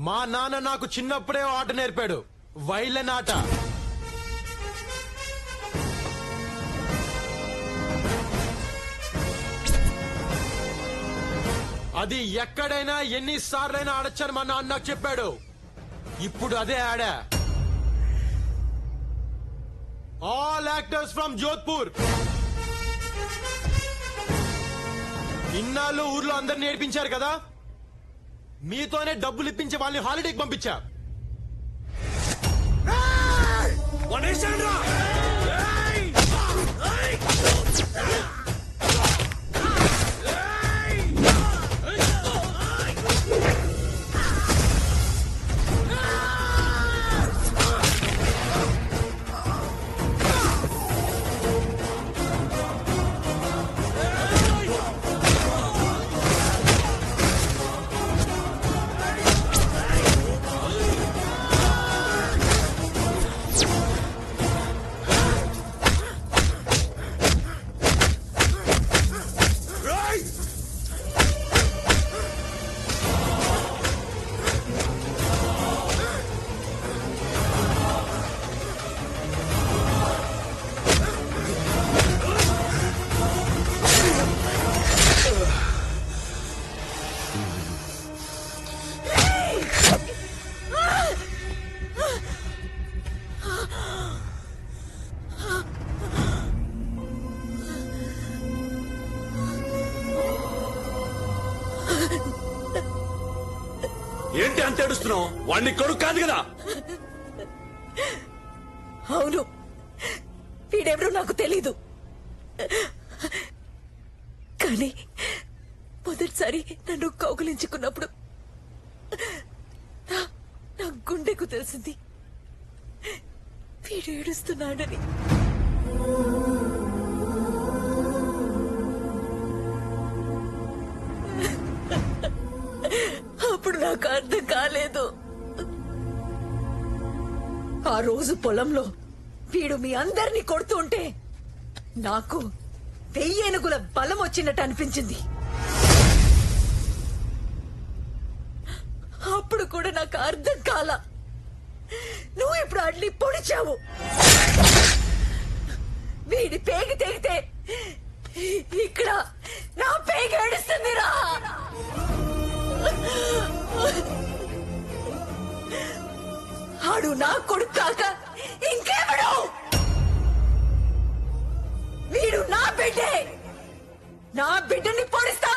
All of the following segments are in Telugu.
మా నాన్న నాకు చిన్నప్పుడే ఆట నేర్పాడు. వైలెన్ ఆట. అది ఎక్కడైనా ఎన్నిసార్లైనా ఆడొచ్చని మా నాన్న నాకు చెప్పాడు. ఇప్పుడు అదే ఆడా. ఆల్ యాక్టర్స్ ఫ్రమ్ జోధ్పూర్ ఇన్నాళ్ళు ఊర్లో అందరు నేర్పించారు కదా? మీతోనే డబ్బులు ఇప్పించి వాళ్ళని హాలిడేకి పంపించా. ఏంటి అంత ఏడుస్తున్నావు? వాడిని కొడుకు కాదు కదా. అవును. వీడెవరో నాకు తెలీదు. కానీ మొదటిసారి నన్ను కౌగులించుకున్నప్పుడు నా- నా గుండెకు తెలిసింది. వీడు ఏడుస్తున్నాడని. ఆ రోజు పొలంలో వీడు మీ అందరినీ కొడుతూ ఉంటే నాకు వెయ్యేనుగుల బలం వచ్చినట్టు అనిపించింది. అప్పుడు కూడా నాకు అర్థం కాల. నువ్వు ఇప్పుడు అడ్లీ పొడిచావు. వీడి పేగి తెగితే ఇక్కడ నా పేగి ఏడుస్తుందిరా. వాడు నా కొడుకు కాక ఇంకెవడు? వీడు నా బిడ్డే. నా బిడ్డని పొడిస్తావరా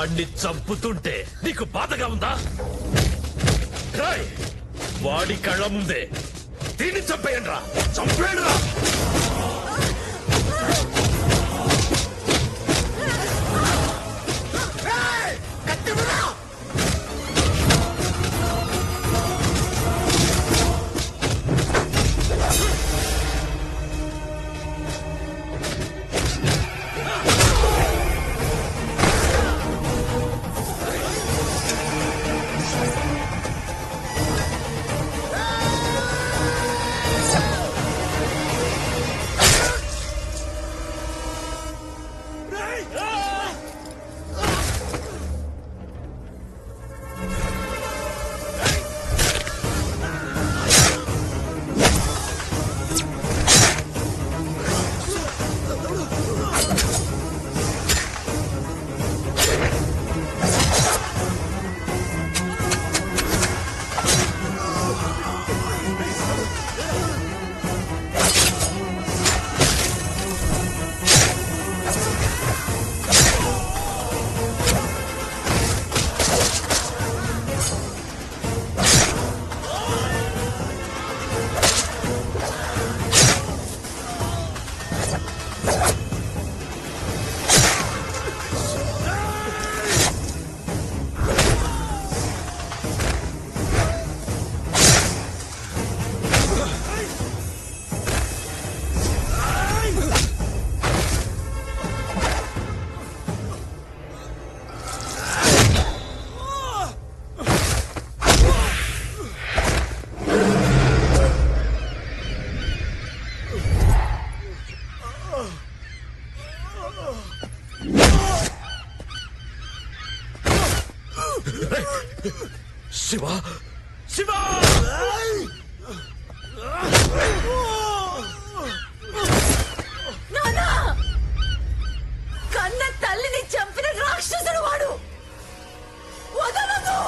వాణ్ణి చంపుతుంటే నీకు బాధగా ఉందా? వాడి కళ్ళ ముందే దీన్ని చంపేయండి రా శివ! శివ! నానా! కన్న తల్లిని చంపిన రాక్షసుడు వాడు! వదలదు!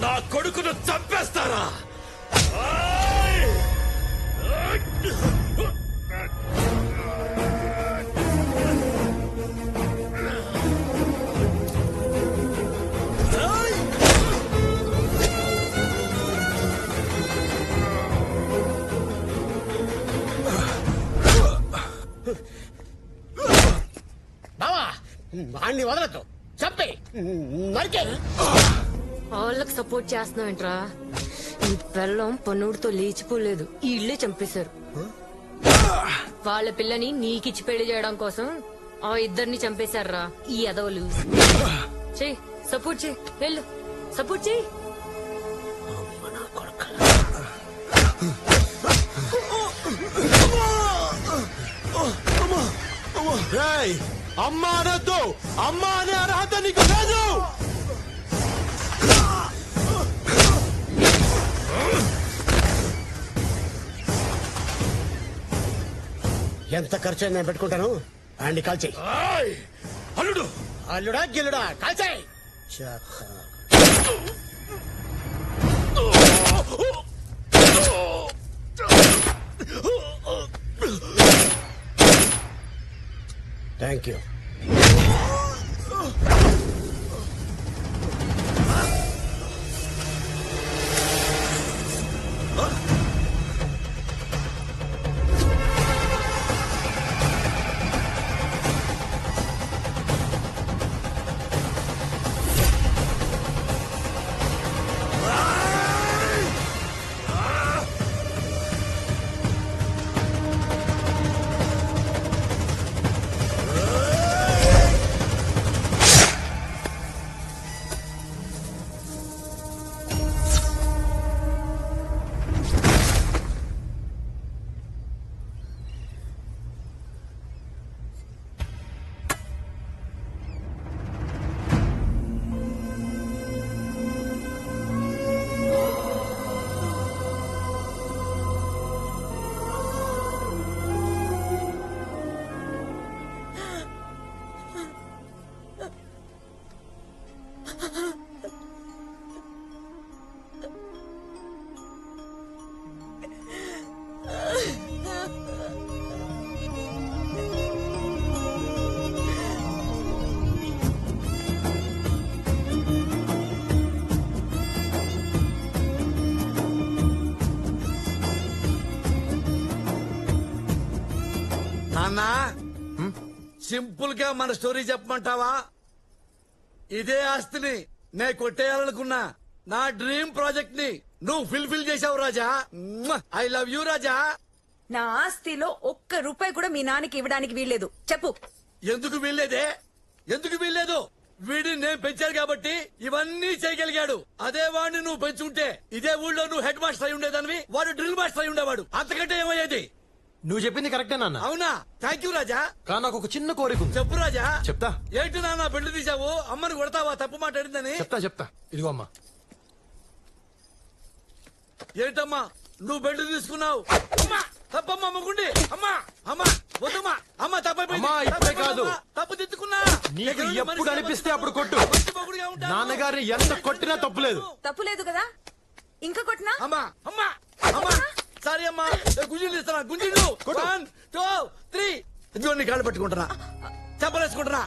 నా కొడుకును చంపేస్తారా? వాణ్ణి వదలద్దు. చంపే. నరికే. వాళ్ళకి సపోర్ట్ చేస్తున్నావేంట్రా ఈ పిల్లం పన్నుడితో లేచిపోలేదు. ఈ ఇల్లే చంపేశారు. వాళ్ళ పిల్లని నీకిచ్చి పెళ్ళి చేయడం కోసం ఆ ఇద్దరిని చంపేశారురా. ఈ ఎదవలు చెయ్యి సపోర్ట్ చెయ్యి వెళ్ళు. సపోర్ట్ చెయ్యి రేయ్ అమ్మా అనొద్దు అమ్మా అనే అర్హత నీకు లేదు. ఎంత ఖర్చు నేను పెట్టుకుంటాను? వాణ్ణి కాల్చేయి! అల్లుడు! అల్లుడా గిల్లుడా కాల్చేయి థ్యాంక్ యూ నాన్న సింపుల్గా మన స్టోరీ చెప్పమంటావా? ఇదే ఆస్తిని నే కొట్టేయాలనుకున్నా. నా డ్రీమ్ ప్రాజెక్ట్ని నువ్వు ఫిల్ఫిల్ చేసావు Raja. I love you Raja. నా ఆస్తిలో ఒక్క రూపాయి కూడా మీ నాన్నకి ఇవ్వడానికి వీల్లేదు. చెప్పు. ఎందుకు వీల్లేదే? ఎందుకు వీల్లేదు? వీడిని నేను పెంచాను కాబట్టి ఇవన్నీ చేయగలిగాడు. అదే వాడిని నువ్వు పెంచుంటే ఇదే ఊళ్ళో నువ్వు హెడ్ మాస్టర్ అయి ఉండేదానివి వాడు డ్రిల్ మాస్టర్ అయి ఉండేవాడు. అంతకంటే ఏమయ్యేది? నువ్వు చెప్పింది కరెక్టే నాన్న. అవునా? Thank you Raja. కానీ నాకు ఒక చిన్న కోరిక ఉంది. చెప్పు రాజా. చెప్తా. ఏంటి నాన్న పెళ్ళి తీసావు అమ్మని కొడతావా? తప్పు మాట్లాడిందని చెప్తా చెప్తా. ఇదిగో అమ్మా. ఏంటమ్మా? నువ్వు బెడ్ తీసుకున్నావు. అమ్మా! తప్పమ్మా అమ్మకుండి అమ్మా! అమ్మా వద్దమ్మా. అమ్మ తప్పైపోయింది. కాదు. తప్పు తిట్టుకున్నా. నీకు ఎప్పుడు అనిపిస్తే అప్పుడు కొట్టు. నాన్నగారిని ఎంత కొట్టినా తప్పులేదు. తప్పు లేదు కదా? ఇంకా కొట్టినా? అమ్మా! అమ్మా! సారీ అమ్మా. గుంజిలు ఇస్తున్నా గుంజిలు. వన్ టూ త్రీ ఇదిగో నీ కాళ్ళు పట్టుకుంటున్నా. చెప్పలేసుకుంటున్నా.